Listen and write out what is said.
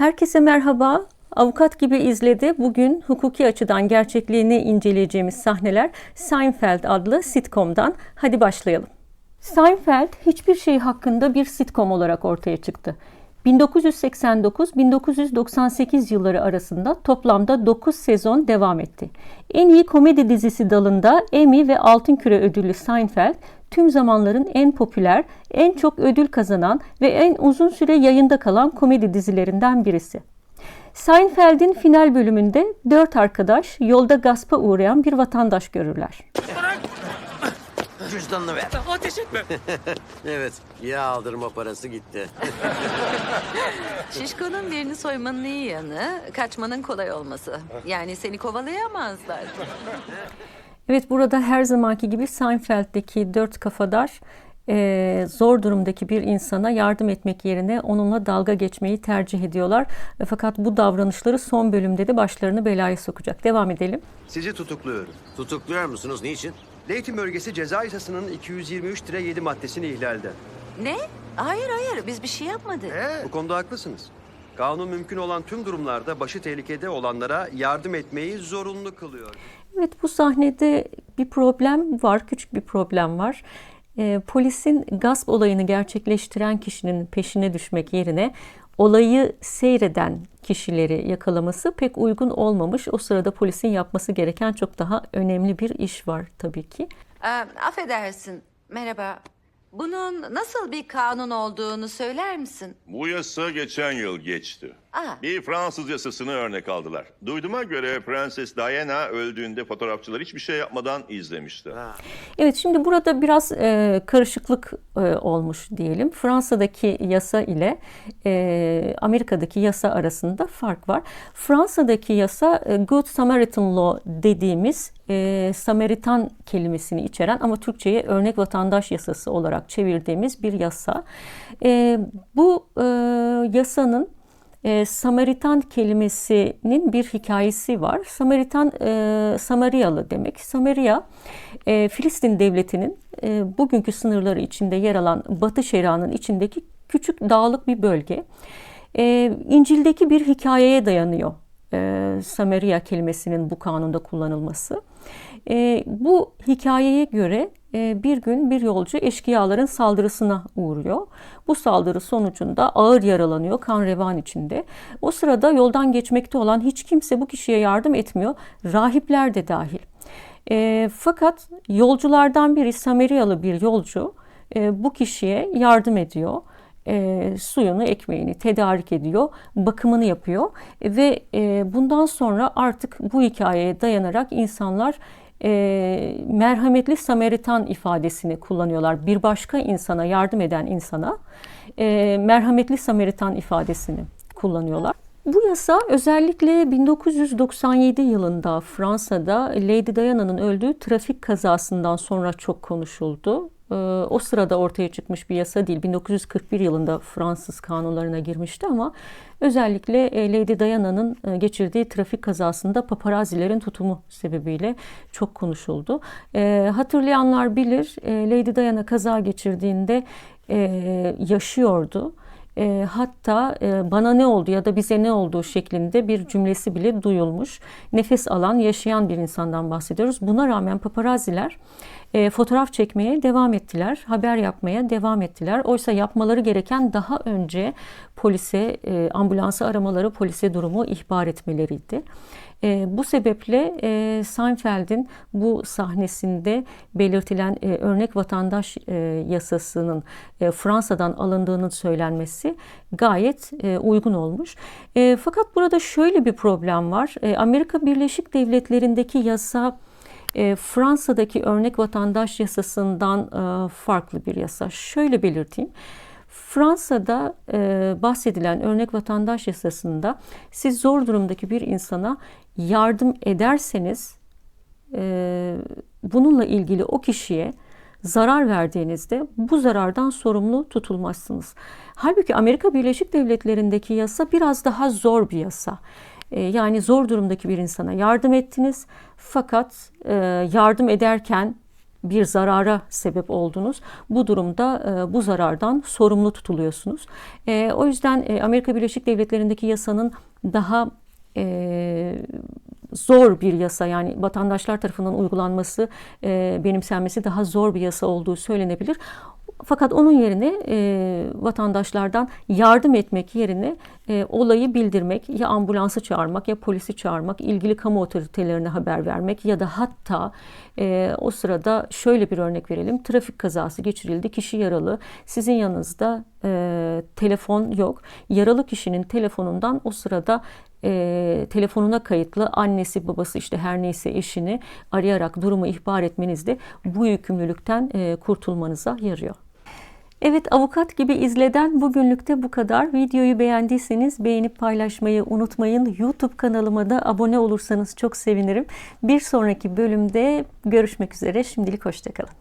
Herkese merhaba. Avukat gibi izledi. Bugün hukuki açıdan gerçekliğini inceleyeceğimiz sahneler Seinfeld adlı sitcom'dan. Hadi başlayalım. Seinfeld hiçbir şey hakkında bir sitcom olarak ortaya çıktı. 1989-1998 yılları arasında toplamda 9 sezon devam etti. En iyi komedi dizisi dalında Emmy ve Altın Küre ödüllü Seinfeld tüm zamanların en popüler, en çok ödül kazanan ve en uzun süre yayında kalan komedi dizilerinden birisi. Seinfeld'in final bölümünde dört arkadaş yolda gaspa uğrayan bir vatandaş görürler. Cüzdanını ver. Ateş etme. Evet, yağ aldırma parası gitti. Şişko'nun birini soymanın iyi yanı kaçmanın kolay olması. Yani seni kovalayamazlar. Evet burada her zamanki gibi Seinfeld'deki dört kafadar e, zor durumdaki bir insana yardım etmek yerine onunla dalga geçmeyi tercih ediyorlar. E, fakat bu davranışları son bölümde de başlarını belaya sokacak. Devam edelim. Sizi tutukluyorum. Tutukluyor musunuz? Niçin? Leytin bölgesi ceza yasasının 223-7 maddesini ihlalden. Ne? Hayır hayır biz bir şey yapmadık. Bu konuda haklısınız. Kanun mümkün olan tüm durumlarda başı tehlikede olanlara yardım etmeyi zorunlu kılıyor. Evet bu sahnede bir problem var, küçük bir problem var. E, polisin gasp olayını gerçekleştiren kişinin peşine düşmek yerine olayı seyreden kişileri yakalaması pek uygun olmamış. O sırada polisin yapması gereken çok daha önemli bir iş var tabii ki. Ee, affedersin. Merhaba. Bunun nasıl bir kanun olduğunu söyler misin? Bu yasa geçen yıl geçti. Aa. Bir Fransız yasasını örnek aldılar. Duyduğuma göre Prenses Diana öldüğünde fotoğrafçılar hiçbir şey yapmadan izlemişti. Evet şimdi burada biraz e, karışıklık e, olmuş diyelim. Fransa'daki yasa ile e, Amerika'daki yasa arasında fark var. Fransa'daki yasa e, Good Samaritan Law dediğimiz e, Samaritan kelimesini içeren ama Türkçe'ye örnek vatandaş yasası olarak çevirdiğimiz bir yasa. E, bu e, yasanın e, Samaritan kelimesinin bir hikayesi var. Samaritan e, Samaryalı demek. Samaria e, Filistin devletinin e, bugünkü sınırları içinde yer alan Batı Şeria'nın içindeki küçük dağlık bir bölge. E, İncil'deki bir hikayeye dayanıyor e, Samaria kelimesinin bu kanunda kullanılması. E, bu hikayeye göre bir gün bir yolcu eşkıyaların saldırısına uğruyor. Bu saldırı sonucunda ağır yaralanıyor, kan revan içinde. O sırada yoldan geçmekte olan hiç kimse bu kişiye yardım etmiyor, rahipler de dahil. E, fakat yolculardan biri Samaryalı bir yolcu e, bu kişiye yardım ediyor e, suyunu, ekmeğini tedarik ediyor, bakımını yapıyor ve e, bundan sonra artık bu hikayeye dayanarak insanlar e, merhametli Samaritan ifadesini kullanıyorlar. Bir başka insana yardım eden insana e, merhametli Samaritan ifadesini kullanıyorlar. Bu yasa özellikle 1997 yılında Fransa'da Lady Diana'nın öldüğü trafik kazasından sonra çok konuşuldu. Ee, o sırada ortaya çıkmış bir yasa değil. 1941 yılında Fransız kanunlarına girmişti ama özellikle e, Lady Diana'nın e, geçirdiği trafik kazasında paparazilerin tutumu sebebiyle çok konuşuldu. Ee, hatırlayanlar bilir Lady Diana kaza geçirdiğinde e, yaşıyordu. E, hatta e, bana ne oldu ya da bize ne olduğu şeklinde bir cümlesi bile duyulmuş. Nefes alan, yaşayan bir insandan bahsediyoruz. Buna rağmen paparaziler e, fotoğraf çekmeye devam ettiler, haber yapmaya devam ettiler. Oysa yapmaları gereken daha önce polise, e, ambulansı aramaları, polise durumu ihbar etmeleriydi. E, bu sebeple e, Seinfeld'in bu sahnesinde belirtilen e, örnek vatandaş e, yasasının e, Fransa'dan alındığının söylenmesi gayet e, uygun olmuş. E, fakat burada şöyle bir problem var. E, Amerika Birleşik Devletleri'ndeki yasa Fransa'daki örnek vatandaş yasasından farklı bir yasa. Şöyle belirteyim. Fransa'da e, bahsedilen örnek vatandaş yasasında siz zor durumdaki bir insana yardım ederseniz e, bununla ilgili o kişiye zarar verdiğinizde bu zarardan sorumlu tutulmazsınız. Halbuki Amerika Birleşik Devletleri'ndeki yasa biraz daha zor bir yasa. E, yani zor durumdaki bir insana yardım ettiniz fakat e, yardım ederken bir zarara sebep oldunuz. Bu durumda e, bu zarardan sorumlu tutuluyorsunuz. E, o yüzden Amerika Birleşik Devletleri'ndeki yasanın daha zor bir yasa yani vatandaşlar tarafından uygulanması, e, benimsenmesi daha zor bir yasa olduğu söylenebilir. Fakat onun yerine e, vatandaşlardan yardım etmek yerine e, olayı bildirmek, ya ambulansı çağırmak ya polisi çağırmak, ilgili kamu otoritelerine haber vermek ya da hatta e, o sırada şöyle bir örnek verelim. Trafik kazası geçirildi, kişi yaralı. Sizin yanınızda e, telefon yok. Yaralı kişinin telefonundan o sırada e, telefonuna kayıtlı annesi babası işte her neyse eşini arayarak durumu ihbar etmeniz de bu yükümlülükten e, kurtulmanıza yarıyor. Evet avukat gibi izleden bugünlükte bu kadar. Videoyu beğendiyseniz beğenip paylaşmayı unutmayın. YouTube kanalıma da abone olursanız çok sevinirim. Bir sonraki bölümde görüşmek üzere. Şimdilik hoşçakalın.